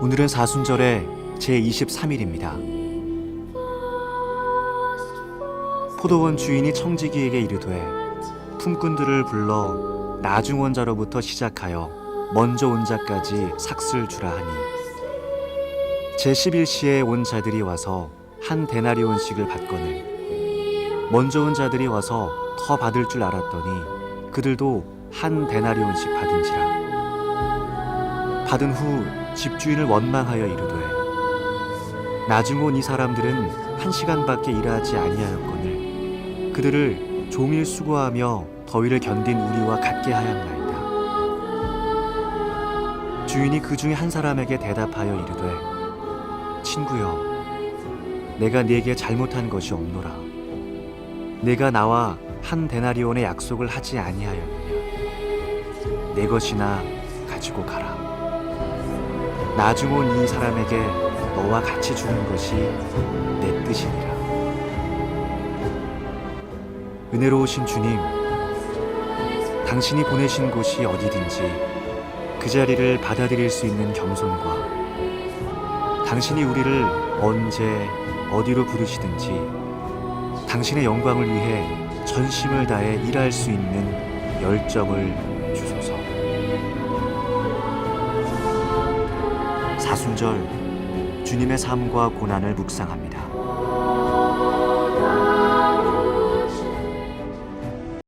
오늘은 사순절의 제23일입니다. 포도원 주인이 청지기에게 이르되 품꾼들을 불러 나중원 자로부터 시작하여 먼저 온 자까지 삭슬 주라 하니. 제11시에 온 자들이 와서 한 데나리온씩을 받거늘. 먼저 온 자들이 와서 더 받을 줄 알았더니 그들도 한 데나리온씩 받은지라. 받은 후 집주인을 원망하여 이르되 나중 온 이 사람들은 한 시간밖에 일하지 아니하였거늘 그들을 종일 수고하며 더위를 견딘 우리와 같게 하였나이다. 주인이 그 중에 한 사람에게 대답하여 이르되 친구여 내가 네게 잘못한 것이 없노라. 내가 나와 한 데나리온의 약속을 하지 아니하였느냐. 내 것이나 가지고 가라 나중 온 이 사람에게 너와 같이 주는 것이 내 뜻이니라. 은혜로우신 주님, 당신이 보내신 곳이 어디든지 그 자리를 받아들일 수 있는 겸손과 당신이 우리를 언제 어디로 부르시든지 당신의 영광을 위해 전심을 다해 일할 수 있는 열정을 사순절 주님의 삶과 고난을 묵상합니다.